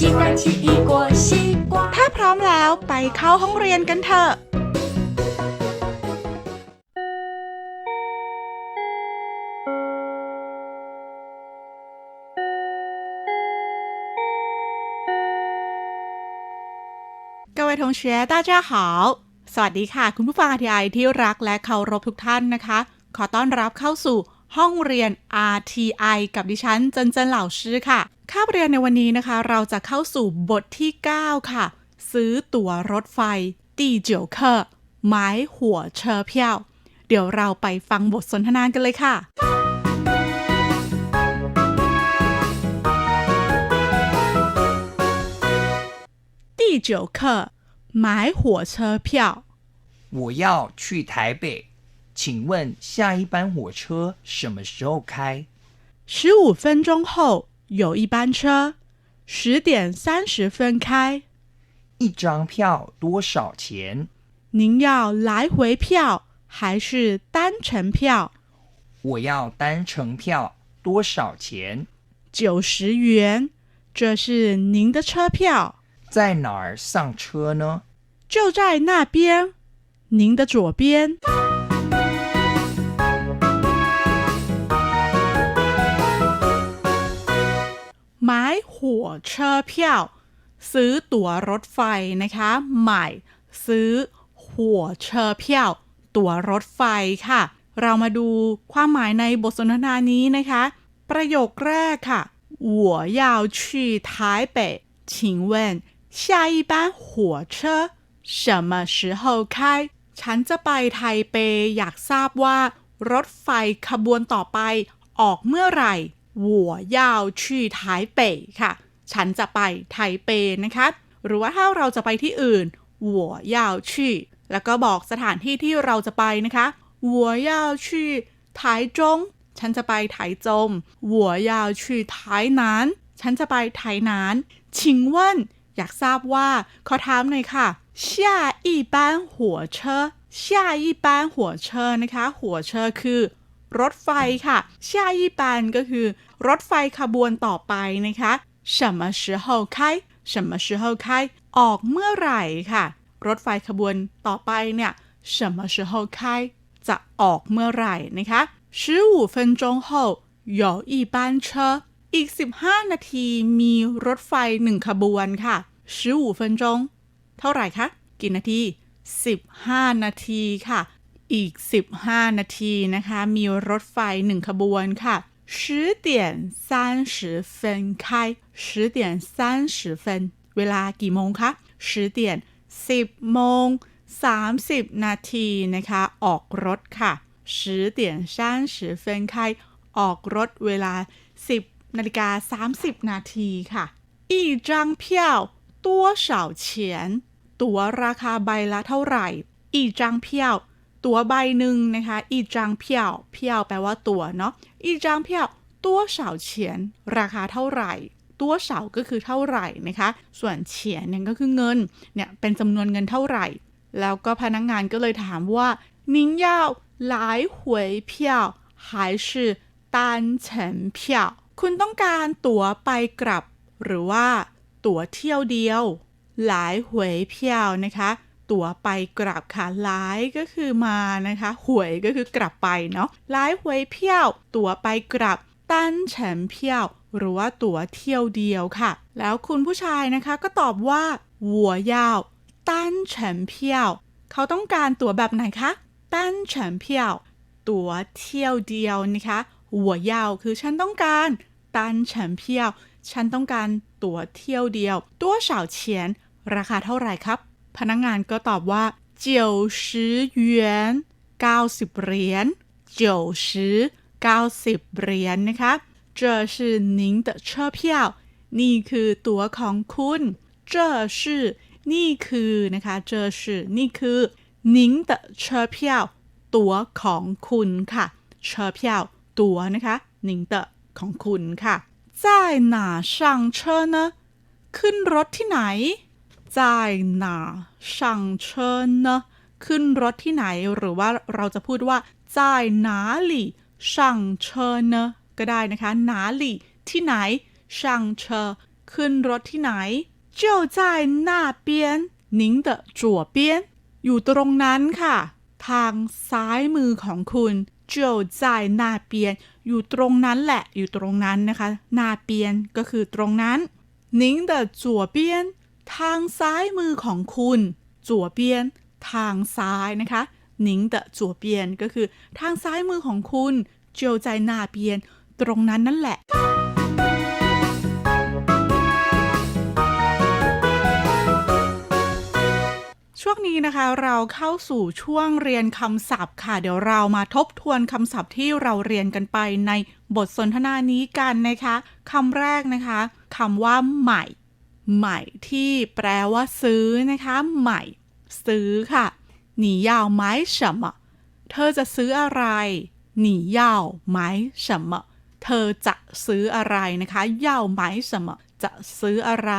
渴了要喝水，机器洗，鸡蛋洗一锅西瓜。 ถ้าพร้อมแล้วไปเข้าห้องเรียนกันเถอะ 各位同学大家好สวัสดีค่ะ คุณผู้ฟัง RTI ที่รักและเคารพทุกท่านนะคะ ขอต้อนรับเข้าสู่ห้องเรียน RTI กับดิฉันเจนเจนเหล่าชื่อค่ะ คาบเรียนในวันนี้นะคะ เราจะเข้าสู่บทที่ 9 ค่ะ ซื้อตั๋วรถไฟตีเจียวเคอร์หมายหัวเชอเพียว เดี๋ยวเราไปฟังบทสนทนากันเลยค่ะ 第九课买火车票。我要去台北，请问下一班火车什么时候开？十五分钟后 有一班车，十点三十分开。一张票多少钱？您要来回票还是单程票？我要单程票，多少钱？九十元，这是您的车票，在哪儿上车呢？就在那边，您的左边。 买火车票ซื้อตั๋วรถไฟนะคะหมายซื้อหัวเชอเพียวตั๋วรถไฟค่ะ เรามาดูความหมายในบทสนทนานี้นะคะ ประโยคแรกค่ะ我要去台北请问下一班火车什么时候开ฉันจะไปไทเปอยากทราบว่า รถไฟขบวนต่อไป ออกเมื่อไหร่ 我要去台北ค่ะ ฉันจะไปไทเปนะคะ หรือว่าถ้าเราจะไปที่อื่น我要去แล้วก็บอกสถานที่ที่เราจะไปนะคะ我要去台中ฉันจะไปไถจง我要去台南ฉันจะไปไถนาน请问อยากทราบว่า ขอถามหน่อยค่ะ下一班火车下一班火车นะคะ หัวเชอคือ รถไฟค่ะ下一班ก็คือ รถไฟขบวนต่อไปนะคะ什么时候开什么时候开ออกเมื่อไหร่ค่ะ รถไฟขบวนต่อไปเนี่ย什么时候开จะออกเมื่อไหร่นะคะ十五分钟后有一班车อีก 15 นาทีมีรถไฟหนึ่งขบวนค่ะ十五分钟เท่าไหร่คะ กี่นาที 15 นาทีค่ะ อีก 15 นาทีนะคะ มีรถไฟหนึ่งขบวนค่ะ十点三十分开十点三十分เวลากี่โมงคะ十点10โมง30 นาทีนะคะ ออกรถค่ะ十点三十分开ออกรถเวลา 10 นาฬิกา 30 นาทีค่ะ一张票多少钱ตั๋วราคาใบละเท่าไหร่一张票 ตั๋วใบหนึ่งนะคะ一张票票แปลว่าตั๋วเนาะ一张票多少钱ราคาเท่าไหร่ตัวเสาก็คือเท่าไหร่นะคะ ส่วนเฉียนเนี่ยก็คือเงิน เนี่ยเป็นจำนวนเงินเท่าไหร่ แล้วก็พนักงานก็เลยถามว่า您要来回票还是单程票คุณต้องการตั๋วไปกลับ หรือว่า ตั๋วเที่ยวเดียวหลายหวยเพียวนะคะ ตั๋วไปกลับค่ะหลายก็คือมานะคะ หวยก็คือกลับไปเนาะหลายหวยเพี้ยว ตั๋วไปกลับตั้นเฉินเพี้ยว หรือว่าตั๋วเที่ยวเดียวค่ะ แล้วคุณผู้ชายนะคะก็ตอบว่าหัวยาวตั้นเฉินเพี้ยว เขาต้องการตั๋วแบบไหนคะตั้นเฉินเพี้ยว ตั๋วเที่ยวเดียวนะคะหัวยาวคือฉันต้องการตั้นเฉินเพี้ยว ฉันต้องการตั๋วเที่ยวเดียว ตัวเฉาเฉียน ราคาเท่าไหร่ครับ พนักงานก็ตอบว่า九十元90เหรียญ90 90เหรียญนะคะ这是您的车票นี่คือตั๋วของคุณ 这是นี่คือนะคะ这是นี่คือ您的车票ตั๋วของคุณค่ะ车票ตั๋วนะคะ您的ของคุณค่ะ在哪上车呢ขึ้นรถที่ไหน 在哪上车呢ขึ้นรถที่ไหน หรือว่าเราจะพูดว่า在哪里上车呢ก็ได้นะคะ哪里ที่ไหน上车ขึ้นรถที่ไหน就在那边您的左边อยู่ตรงนั้นค่ะ ทางซ้ายมือของคุณ就在那边อยู่ตรงนั้นแหละ อยู่ตรงนั้นนะคะหน้าเปียนก็คือตรงนั้น您的左边 ทางซ้ายมือของคุณจั่วเปียน ทางซ้ายนะคะหนิงเตะจั่วเปียนก็คือ ทางซ้ายมือของคุณเจียวใจหน้าเปียน ตรงนั้นนั่นแหละช่วงนี้นะคะเราเข้าสู่ช่วงเรียนคำศัพท์ค่ะ เดี๋ยวเรามาทบทวนคำศัพท์ที่เราเรียนกันไปในบทสนทนานี้กันนะคะคำแรกนะคะคำว่าใหม่ ใหม่ที่แปลว่าซื้อนะคะ ใหม่ ซื้อค่ะหนียาวไม้ฉมเธอจะซื้ออะไรหนียาวไม้ฉมเธอจะซื้ออะไรนะคะยาวไม้ฉมจะซื้ออะไร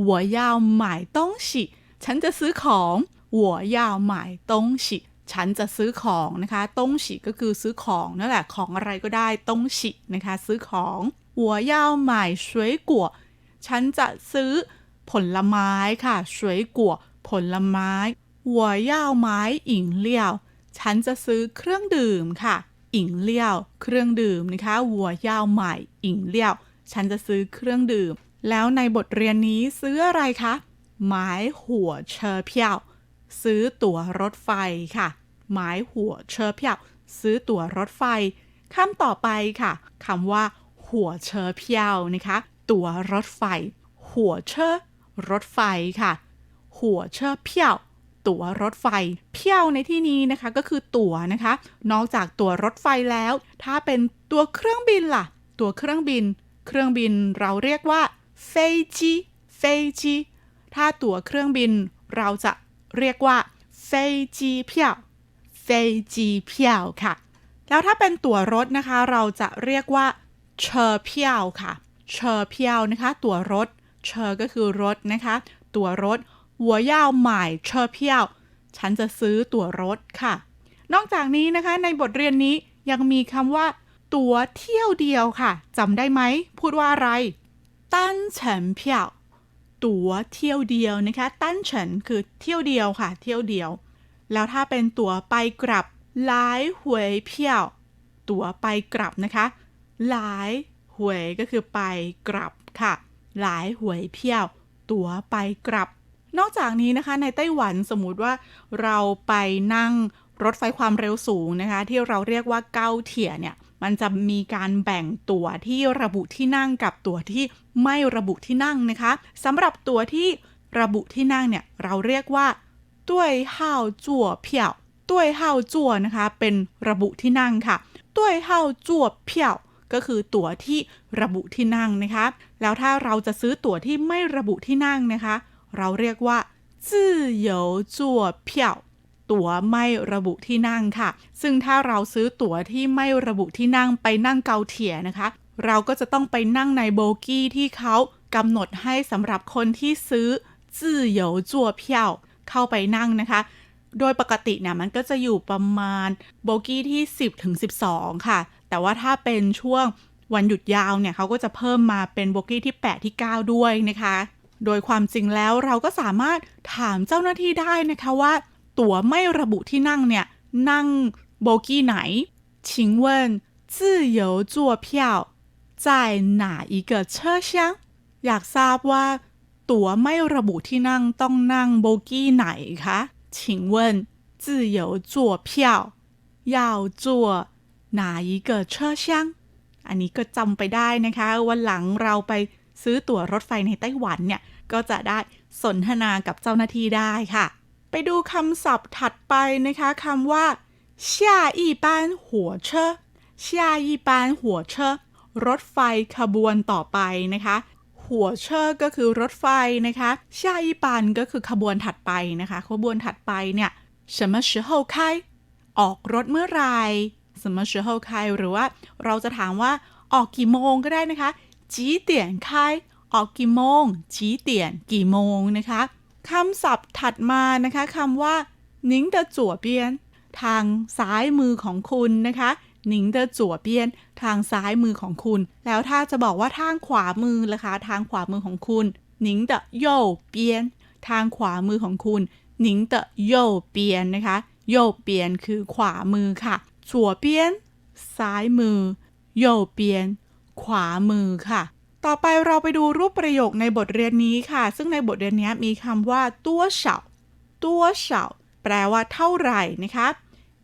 หัวยาวหมาต้องฉิฉันจะซื้อของหัวยาวหมาต้องฉิฉันจะซื้อของนะคะต้องฉิก็คือซื้อของนั่นแหละของอะไรก็ได้ต้องฉินะคะ ซื้อของหัวยาวหมาสวยกั่ว ฉันจะซื้อผลไม้ค่ะสวยกัวผลไม้หัวย่าวไม้อิงเลี่ยว ฉันจะซื้อเครื่องดื่มค่ะอิงเลี่ยว เครื่องดื่มนะคะหัวย่าวใหอิงเลี่ยว ฉันจะซื้อเครื่องดื่ม แล้วในบทเรียนนี้ซื้ออะไรคะหมายหัวเชอเพียว ซื้อตั๋วรถไฟค่ะหมายหัวเชอเพียวซื้อตั๋วรถไฟคำต่อไปค่ะคำว่า หัวเชอเพียวนะคะ ตั๋วรถไฟ หัวเชอรถไฟค่ะ หัวเชอเพี้ยว ตั๋วรถไฟ เพี้ยวในที่นี้นะคะก็คือตั๋วนะคะ นอกจากตั๋วรถไฟแล้ว ถ้าเป็นตัวเครื่องบินล่ะ ตัวเครื่องบิน เครื่องบินเราเรียกว่าเฟจีเฟจีถ้าตั๋วเครื่องบินเราจะเรียกว่าเฟจีเพียวเฟจีเพียวค่ะ แล้วถ้าเป็นตั๋วรถนะคะ เราจะเรียกว่าเชอเพียวค่ะ เชอเพียวนะคะ ตั๋วรถ เชอก็คือรถนะคะ ตั๋วรถ หัวยาวใหมายเชอเพียว ฉันจะซื้อตั๋วรถค่ะ นอกจากนี้นะคะในบทเรียนนี้ยังมีคำว่า ตั๋วเที่ยวเดียวค่ะจำได้ไหม พูดว่าอะไร ตั้นเฉินเพียว ตั๋วเที่ยวเดียวนะคะ ตั้นเฉินคือเที่ยวเดียวค่ะ เที่ยวเดียว แล้วถ้าเป็นตั๋วไปกลับหลายหวยเพียว ตั๋วไปกลับนะคะ หลาย หวยก็คือไปกลับค่ะ หลายหวยเพียว ตั๋วไปกลับ นอกจากนี้นะคะในไต้หวันสมมุติว่าเราไปนั่งรถไฟความเร็วสูงนะคะ ที่เราเรียกว่าเก้าเถี่ยเนี่ยมันจะมีการแบ่งตั๋วที่ระบุที่นั่งกับตั๋วที่ไม่ระบุที่นั่งนะคะสำหรับตั๋วที่ระบุที่นั่งเนี่ยเราเรียกว่าต้วยห้าวจั่วเพียวต้วยห้าวจั่วนะคะ เป็นระบุที่นั่งค่ะต้วยห้าวจั่วเพียว ก็คือตั๋วที่ระบุที่นั่งนะคะ แล้วถ้าเราจะซื้อตั๋วที่ไม่ระบุที่นั่งนะคะ เราเรียกว่าจื่อเยาจั่วเพียวตั๋วไม่ระบุที่นั่งค่ะ ซึ่งถ้าเราซื้อตั๋วที่ไม่ระบุที่นั่งไปนั่งเกาเทียนะคะ เราก็จะต้องไปนั่งในโบกี้ที่เขากำหนดให้สำหรับคนที่ซื้อจื่อเยาจั่วเพียวเข้าไปนั่งนะคะ โดยปกติเนี่ยมันก็จะอยู่ประมาณโบกี้ที่ 10-12 ค่ะ แต่ว่าถ้าเป็นช่วงวันหยุดยาวเนี่ยเขาก็จะเพิ่มมาเป็นโบกี้ที่ 8 ที่ 9 ด้วยนะคะ โดยความจริงแล้วเราก็สามารถถามเจ้าหน้าที่ได้นะคะว่า ตั๋วไม่ระบุที่นั่งเนี่ย นั่งโบกี้ไหน请问自由座票在哪一个车厢อยากทราบว่า ตั๋วไม่ระบุที่นั่งต้องนั่งโบกี้ไหนคะ请问自由座票要坐 哪一个车厢อันนี้ก็จำไปได้นะคะ วันหลังเราไปซื้อตั๋วรถไฟในไต้หวันเนี่ย ก็จะได้สนทนากับเจ้าหน้าที่ได้ค่ะ ไปดูคำศัพท์ถัดไปนะคะคำว่า下一班火车下一班火车รถไฟขบวนต่อไปนะคะ หั หัวเชอร์ก็คือรถไฟนะคะ下一班ก็คือขบวนถัดไปนะคะ ขบวนถัดไปเนี่ย什么时候开ออกรถเมื่อไหร่ 什么时候开หรือว่าเราจะถามว่าออกกี่โมงก็ได้นะคะ几点开ออกกี่โมง几点กี่โมงนะคะคำศัพท์ถัดมานะคะคำว่า您的左边ทางซ้ายมือของคุณนะคะหนิงเดอจั่วเปียนทางซ้ายมือของคุณ แล้วถ้าจะบอกว่าทางขวามือล่ะคะทางขวามือของคุณหนิงเดอโยเปียนทางขวามือของคุณหนิงเดอโยเปียนนะคะโยเปียนคือขวามือค่ะ จั่วเปียนซ้ายมือโยเปียน ขวามือค่ะ ต่อไปเราไปดูรูปประโยคในบทเรียนนี้ค่ะ ซึ่งในบทเรียนนี้มีคำว่าตัวเฉาตัวเฉาแปลว่าเท่าไหร่นะคะ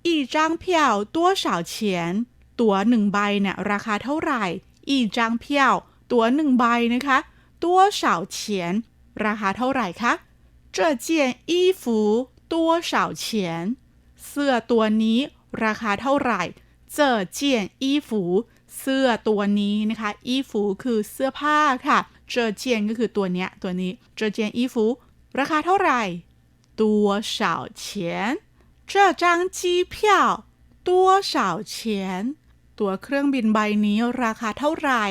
อีจางเพียวตัวเฉาเฉียนตั๋วหนึ่งใบเนี่ยราคาเท่าไหร่อีจางเพียวตั๋วหนึ่งใบนะคะตัวเฉาเฉียนราคาเท่าไหร่คะ这件衣服多少钱เสื้อตัวนี้ ราคาเท่าไหร่这件衣服เสื้อตัวนี้นะคะ衣服คือเสื้อผ้าค่ะ这件ก็คือตัวเนี้ยตัวนี้这件衣服ราคาเท่าไหร่多少钱这张机票多少钱ตั๋วเครื่องบินใบนี้ราคาเท่าไหร่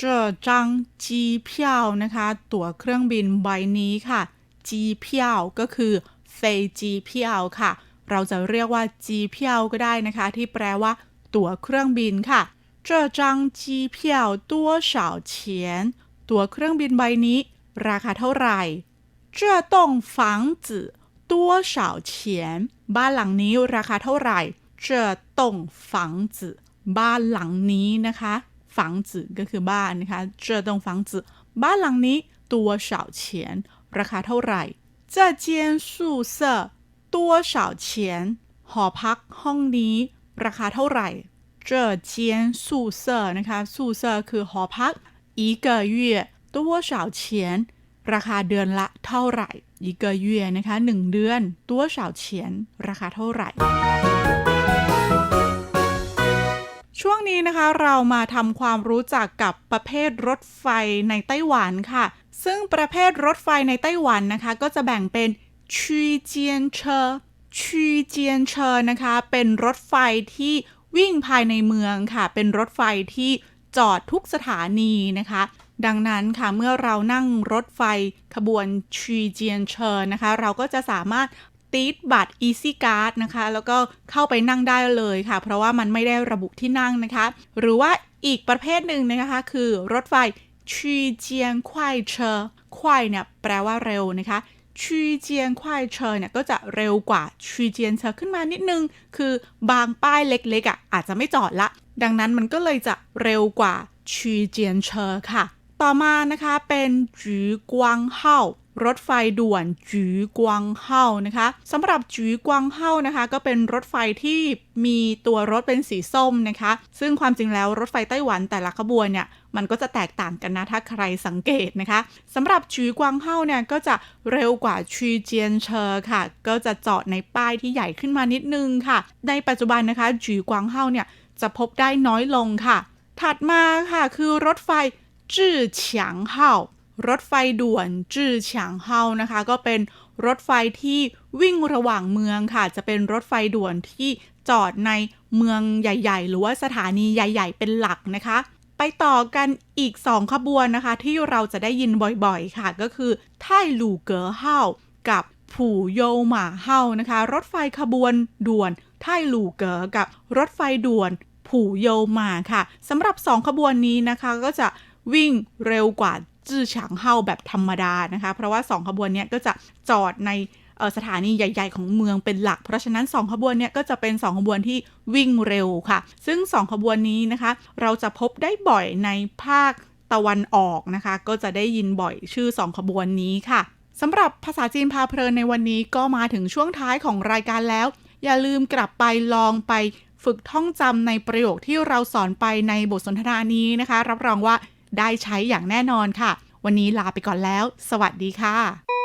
这张机票นะคะ ตั๋วเครื่องบินใบนี้ค่ะจีเพียวก็คือเฟจีเพียวค่ะ เราจะเรียกว่าจีเพียวก็ได้นะคะ ที่แปลว่า ตั๋วเครื่องบินค่ะ这张机票多少钱ตั๋วเครื่องบินใบนี้ ราคาเท่าไหร่这栋房子多少钱บ้านหลังนี้ราคาเท่าไหร่这栋房子บ้านหลังนี้นะคะ房子ก็คือบ้านนะคะ这栋房子บ้านหลังนี้多少钱ราคาเท่าไหร่这间宿舍 ตัวเฉาเฉียนหอพักห้องนี้ ราคาเท่าไหร่这间宿舍นะคะ宿舍คือหอพัก一个月ตัวเฉาเฉียนราคาเดือนละเท่าไหร่一个月นะคะหนึ่งเดือนตัวเฉาเฉียนราคาเท่าไหร่ ช่วงนี้นะคะเรามาทำความรู้จักกับประเภทรถไฟในไต้หวันค่ะ ซึ่งประเภทรถไฟในไต้หวันนะคะ ก็จะแบ่งเป็น ชีเจียนเชอชีเจียนเชอนะคะ เป็นรถไฟที่วิ่งภายในเมืองค่ะ เป็นรถไฟที่จอดทุกสถานีนะคะ ดังนั้นค่ะเมื่อเรานั่งรถไฟขบวนชีเจียนเชอนะคะ เราก็จะสามารถติดบัตร Easy Card นะคะ แล้วก็เข้าไปนั่งได้เลยค่ะ เพราะว่ามันไม่ได้ระบุที่นั่งนะคะ หรือว่าอีกประเภทหนึ่งนะคะ คือรถไฟชีเจียนควายเชอควายเนี่ยแปลว่าเร็วนะคะ ชีเจียนควายเชอเนี่ยก็จะเร็วกว่าชีเจียนเชอขึ้นมานิดนึง คือบางป้ายเล็กๆอะอาจจะไม่จอดละ ดังนั้นมันก็เลยจะเร็วกว่าชีเจียนเชอค่ะ ต่อมานะคะเป็นจีกวางเฮา รถไฟด่วนจีกวางเฮานะคะสำหรับจีกวางเฮานะคะ ก็เป็นรถไฟที่มีตัวรถเป็นสีส้มนะคะ ซึ่งความจริงแล้วรถไฟไต้หวันแต่ละขบวนเนี่ยมันก็จะแตกต่างกันนะถ้าใครสังเกตนะคะสำหรับจีกวางเฮาเนี่ยก็จะเร็วกว่าชีเจียนเชอค่ะ ก็จะจอดในป้ายที่ใหญ่ขึ้นมานิดนึงค่ะ ในปัจจุบันนะคะจีกวางเฮาเนี่ยจะพบได้น้อยลงค่ะ ถัดมาค่ะคือรถไฟจื่อเฉียงเฮา รถไฟด่วนจื่อเฉียงเฮานะคะ ก็เป็นรถไฟที่วิ่งระหว่างเมืองค่ะ จะเป็นรถไฟด่วนที่จอดในเมืองใหญ่ ๆ หรือว่าสถานีใหญ่ ๆ เป็นหลักนะคะ ไปต่อกันอีก 2 ขบวนนะคะ ที่เราจะได้ยินบ่อยๆค่ะ ก็คือไท่หลู่เก๋อเฮากับผู่โยหมาเฮานะคะ รถไฟขบวนด่วนไท่หลู่เก๋อกับรถไฟด่วนผู่โยหมาค่ะสำหรับ 2 ขบวนนี้นะคะก็จะวิ่งเร็วกว่า จื้อฉางเฮาแบบธรรมดานะคะ เพราะว่า 2 ขบวนเนี้ยก็จะจอดในสถานีใหญ่ ๆ ของเมืองเป็นหลัก เพราะฉะนั้น 2 ขบวนเนี้ยก็จะเป็น 2 ขบวนที่วิ่งเร็วค่ะ ซึ่ง 2 ขบวนนี้นะคะ เราจะพบได้บ่อยในภาคตะวันออกนะคะ ก็จะได้ยินบ่อยชื่อ 2 ขบวนนี้ค่ะสำหรับภาษาจีนพาเพลินในวันนี้ก็มาถึงช่วงท้ายของรายการแล้ว อย่าลืมกลับไปลองไปฝึกท่องจำในประโยคที่เราสอนไปในบทสนทนานี้นะคะ รับรองว่า ได้ใช้อย่างแน่นอนค่ะ วันนี้ลาไปก่อนแล้ว สวัสดีค่ะ